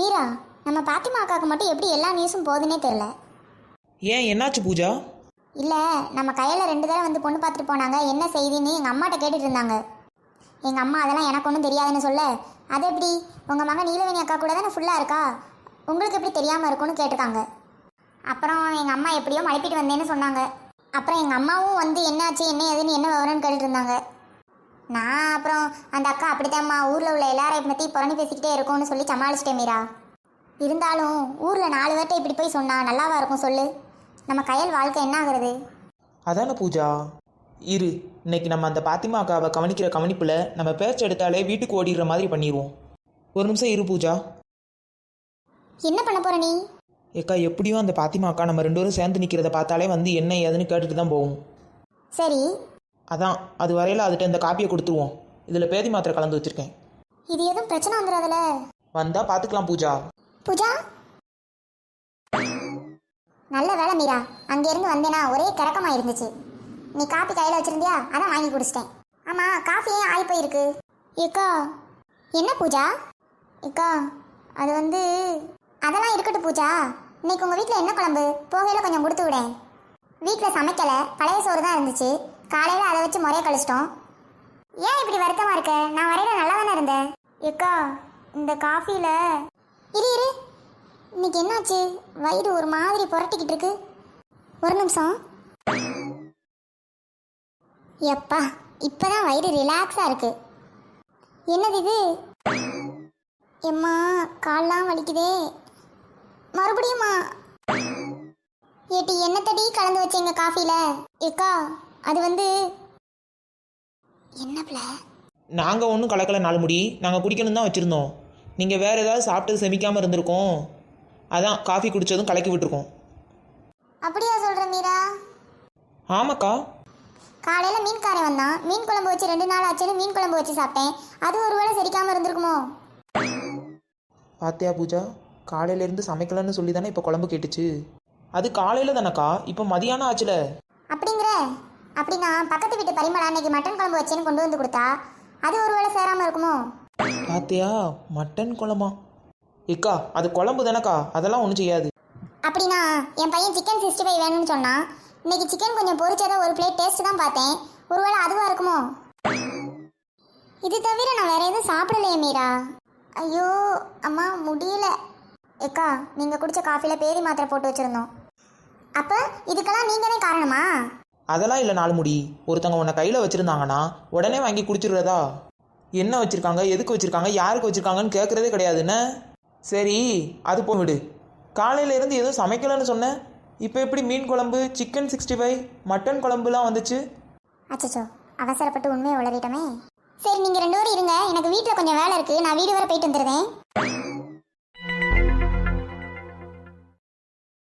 மீரா நம்ம பாத்திமா அக்காவுக்கு மட்டும் எப்படி எல்லா நியூஸும் போகுதுன்னே தெரில ஏன் என்னாச்சு பூஜா? இல்லை நம்ம கையில் ரெண்டு தடவை வந்து பொண்ணு பார்த்துட்டு போனாங்க. என்ன செய்தின்னு எங்கள் அம்மாட்ட கேட்டுட்டு இருந்தாங்க. எங்கள் அம்மா அதெல்லாம் எனக்கு ஒன்றும் தெரியாதுன்னு சொல்ல. அது எப்படி? உங்கள் மகன் நீலவேணி அக்கா கூட தானே ஃபுல்லாக இருக்கா? உங்களுக்கு எப்படி தெரியாமல் இருக்கும்னு கேட்டிருக்காங்க அப்புறம் எங்கள் அம்மா எப்படியோ மழைப்பிட்டு வந்தேன்னு சொன்னாங்க. அப்புறம் எங்கள் அம்மாவும் வந்து என்னாச்சு என்ன ஏதுன்னு என்ன விவரம்னு கேட்டுட்டு இருந்தாங்க. நான் அப்புறம் அந்த அக்கா அப்படித்தாம்மா ஊரில் உள்ள எல்லாரையும் பற்றி புறணி பேசிக்கிட்டே இருக்கும்னு சொல்லி சமாளிச்சிட்டேன் மீரா. இருந்தாலும் ஊரில் நாலு பேர்ட்ட இப்படி போய் சொன்னா நல்லாவா இருக்கும் சொல்லு. நம்ம கையல் வாழ்க்கை என்ன ஆகுறது அதானே பூஜா. இரு இன்னைக்கு நம்ம அந்த பாத்திமா அக்காவை கவனிக்கிற கவனிப்பில் நம்ம பேச்சு எடுத்தாலே வீட்டுக்கு ஓடிடுற மாதிரி பண்ணிடுவோம் ஒரு நிமிஷம் இரு பூஜா. என்ன பண்ண போற நீ? ஏக்கா எப்படியும் அந்த பாத்திமா அக்கா நம்ம ரெண்டு பேரும் சேர்ந்து நிற்கிறத பார்த்தாலே வந்து என்ன ஏதுன்னு கேட்டுட்டு தான் போகும். சரி அதான் அது வரையில் அதுட்ட இந்த காப்பியை கொடுத்துருவோம். இதில் பேதி மாத்திரை கலந்து வச்சுருக்கேன். இது எதுவும் பிரச்சனை வந்துடாதுல வந்தால் பார்த்துக்கலாம் பூஜா. பூஜா? நல்ல வேலை மீரா அங்கேருந்து வந்தேனா ஒரே கிறக்கமா இருந்துச்சு. நீ காப்பி கையில் வச்சிருந்தியா? அதான் வாங்கி குடிச்சிட்டேன். ஆமாம் காஃபி ஏன் ஆகி போயிருக்கு? ஏக்கா என்ன பூஜா? ஏக்கா அது வந்து அதெல்லாம் இருக்கட்டும் பூஜா. இன்னைக்கு உங்கள் வீட்டில் என்ன குழம்பு? போகையில் கொஞ்சம் கொடுத்து விட வீட்டில் சமைக்கலை பழைய சோறு தான் இருந்துச்சு. காலையில் அதை வச்சு முறைய கழிச்சிட்டோம். ஏன் இப்படி வருத்தமாக இருக்க? நான் வரையில நல்லா தானே இருந்தேன். ஏக்கா இந்த காஃபியில் இரு இரு. இன்னைக்கு என்னாச்சு? வயிறு ஒரு மாதிரி புரட்டிக்கிட்டு இருக்கு. ஒரு நிமிஷம். எப்பா இப்போதான் வயிறு ரிலாக்ஸாக இருக்கு. என்னது இது? எம்மா கால்லாம் வலிக்குதே. மறுபடியுமா ஏட்டி என்ன தடி கலந்து வச்சீங்க காஃபில? ஏக்கா அது வந்து என்ன பிள்ள? நாங்கள் ஒன்றும் கலக்கலை நாலு முடி நாங்கள் குடிக்கணும் தான் வச்சுருந்தோம். நீங்கள் வேறு ஏதாவது சாப்பிட்டு செமிக்காமல் இருந்திருக்கோம். அதான் காஃபி குடித்ததும் கலக்கி விட்டுருக்கோம். அப்படியா சொல்ற மீரா? ஆமாக்கா. காலையில மீன்காரன் வந்தான். மீன் குழம்பு வச்சு ரெண்டு நாள் ஆச்சுன்னு மீன் குழம்பு வச்சு சாப்பிட்டேன். அது ஒருவேளை செரிக்காம இருந்திருக்குமோ? பாத்தியா பூஜா காலையிலேருந்து சமைக்கலன்னு சொல்லி தானே இப்போ குழம்பு கேட்டுச்சு. அது காலையில் தானேக்கா? இப்போ மதியானம் ஆச்சுல. அப்படிங்கிற? அப்படின்னா பக்கத்து வீட்டு பரிமளா அன்னைக்கு மட்டன் குழம்பு வச்சேன்னு கொண்டு வந்து கொடுத்தா அது ஒருவேளை சேராம இருக்குமோ? பாத்தியா மட்டன் குழம்பா? ஏக்கா அது குழம்பு தானேக்கா? அதெல்லாம் ஒன்றும் செய்யாது. அப்படின்னா என் பையன் சிக்கன் சிக்ஸ்டி ஃபைவ் வேணும்னு சொன்னான் இன்னைக்கு சிக்கன் கொஞ்சம் பொரிச்சதை ஒரு பிளேட் டேஸ்ட் தான் பார்த்தேன். ஒருவேளை அதுவா இருக்குமோ? இது தவிர நான் வேற எதுவும் சாப்பிடலையே மீரா. ஐயோ அம்மா முடியல. ஏக்கா நீங்க குடிச்ச காஃபில பேதி மாத்திரை போட்டு வச்சிருந்தோம். அப்ப இதுக்கெல்லாம் நீங்க தான் காரணமா? அதெல்லாம் இல்லை நாலு முடி ஒருத்தவங்க உன்னை கையில் வச்சுருந்தாங்கன்னா உடனே வாங்கி குடிச்சிடுறதா? என்ன வச்சுருக்காங்க? எதுக்கு வச்சுருக்காங்க? யாருக்கு வச்சுருக்காங்கன்னு கேட்குறதே கிடையாதுன்னு சரி அது போய் விடு. காலையில இருந்து எதுவும் சமைக்கலன்னு சொன்னேன் இப்போ எப்படி மீன் குழம்பு சிக்கன் சிக்ஸ்டி ஃபைவ் மட்டன் குழம்புலாம் வந்துச்சு? அச்சச்சோ அவசரப்பட்டு உண்மையை உளறிட்டோமே. சரி நீங்க ரெண்டு பேரும் இருங்க. எனக்கு வீட்டில் கொஞ்சம் வேலை இருக்கு. நான் வீடு வரை போயிட்டு வந்துடுறேன்.